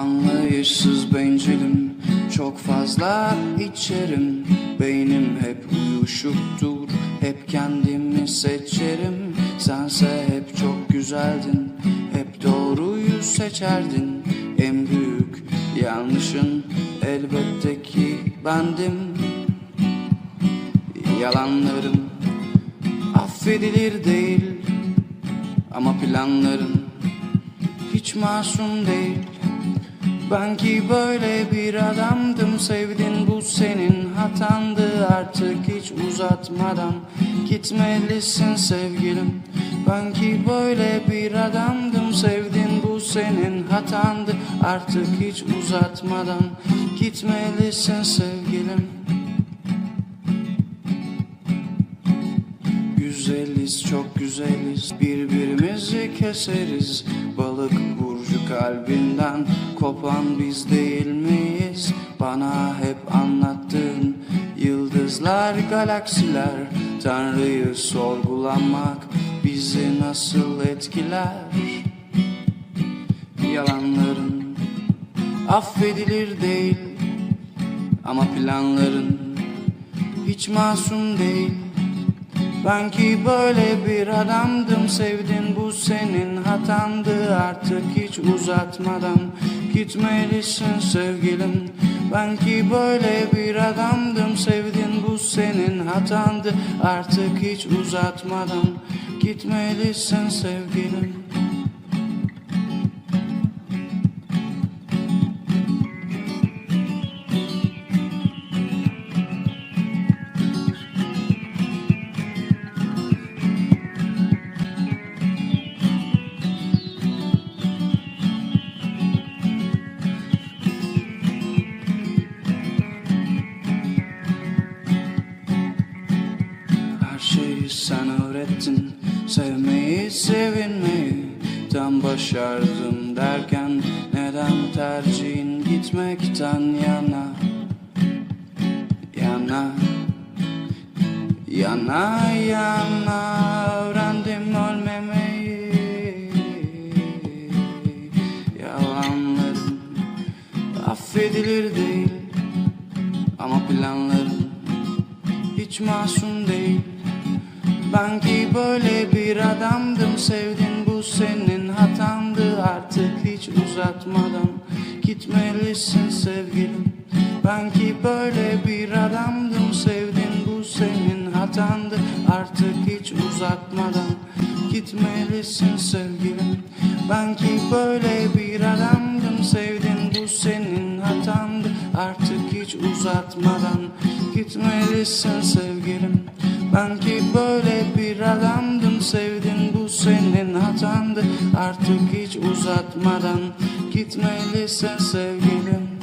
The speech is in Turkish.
Anlayışsız bencilim Çok fazla içerim. Beynim hep uyuşuktur. Hep kendimi seçerim. Sense hep çok güzeldin. Hep doğruyu seçerdin. En büyük yanlışın Elbette ki bendim. Yalanlarım affedilir değil. Ama planların hiç masum değil Ben ki böyle bir adamdım Sevdin bu senin hatandı. Artık hiç uzatmadan Gitmelisin sevgilim. Ben ki böyle bir adamdım Sevdin bu senin hatandı. Artık hiç uzatmadan Gitmelisin sevgilim Güzeliz çok güzeliz. Birbirimizi keseriz. Balık burcu kalbinden kopan biz değil miyiz? Bana hep anlattığın yıldızlar galaksiler. Tanrı'yı sorgulamak bizi nasıl etkiler? Yalanların affedilir değil Ama planların hiç masum değil ben ki böyle bir adamdım Sevdin bu senin hatandı. Artık hiç uzatmadan Gitmelisin sevgilim. Ben ki böyle bir adamdım Sevdin bu senin hatandı. Artık hiç uzatmadan Gitmelisin sevgilim sen öğrettin. Sevmeyi, sevinmeyi Tam başardım derken Neden tercihin gitmekten yana? Yana Yana yana Öğrendim ölmemeyi. Yalanlarım Affedilir değil Ama planlarım hiç masum değil Ben ki böyle bir adamdım Sevdin bu senin hatandı. Artık hiç uzatmadan Gitmelisin sevgilim. Ben ki böyle bir adamdım Sevdin bu senin hatandı. Artık hiç uzatmadan Gitmelisin sevgilim. Ben ki böyle bir adamdım Sevdin bu senin hatandı. Artık hiç uzatmadan Gitmelisin sevgilim Ben ki böyle bir adamdım Sevdin bu senin hatandı. Artık hiç uzatmadan Gitmelisin sevgilim